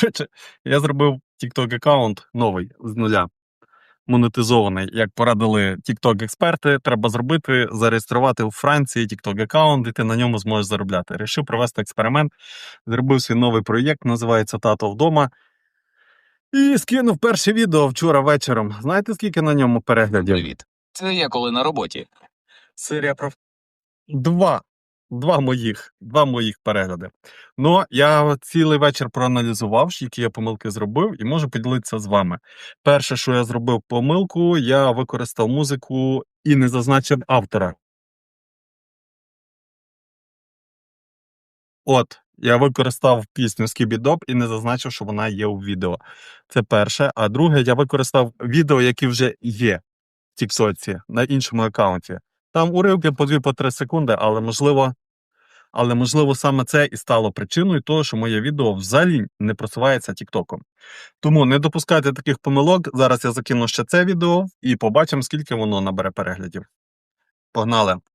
Коротше, я зробив TikTok аккаунт новий з нуля. Монетизований, як порадили TikTok експерти, треба зробити, зареєструвати у Франції TikTok аккаунт, і ти на ньому зможеш заробляти. Рішив провести експеримент, зробив свій новий проєкт, називається Тато вдома. І скинув перше відео вчора вечором. Знаєте, скільки на ньому переглядів? Привіт. Це я коли на роботі. Серія про два. Два моїх, два моїх перегляди. Ну, я цілий вечір проаналізував, які я помилки зробив, і можу поділитися з вами. Перше, що я зробив помилку, я використав музику і не зазначив автора. От, я використав пісню Скібідоп і не зазначив, що вона є у відео. Це перше. А друге, я використав відео, які вже є в Тіктоці на іншому аккаунті. Там уривки по 2-3 секунди, але можливо, але можливо саме це і стало причиною того, що моє відео взагалі не просувається Тіктоком. Тому не допускайте таких помилок. Зараз я закину ще це відео і побачимо, скільки воно набере переглядів. Погнали!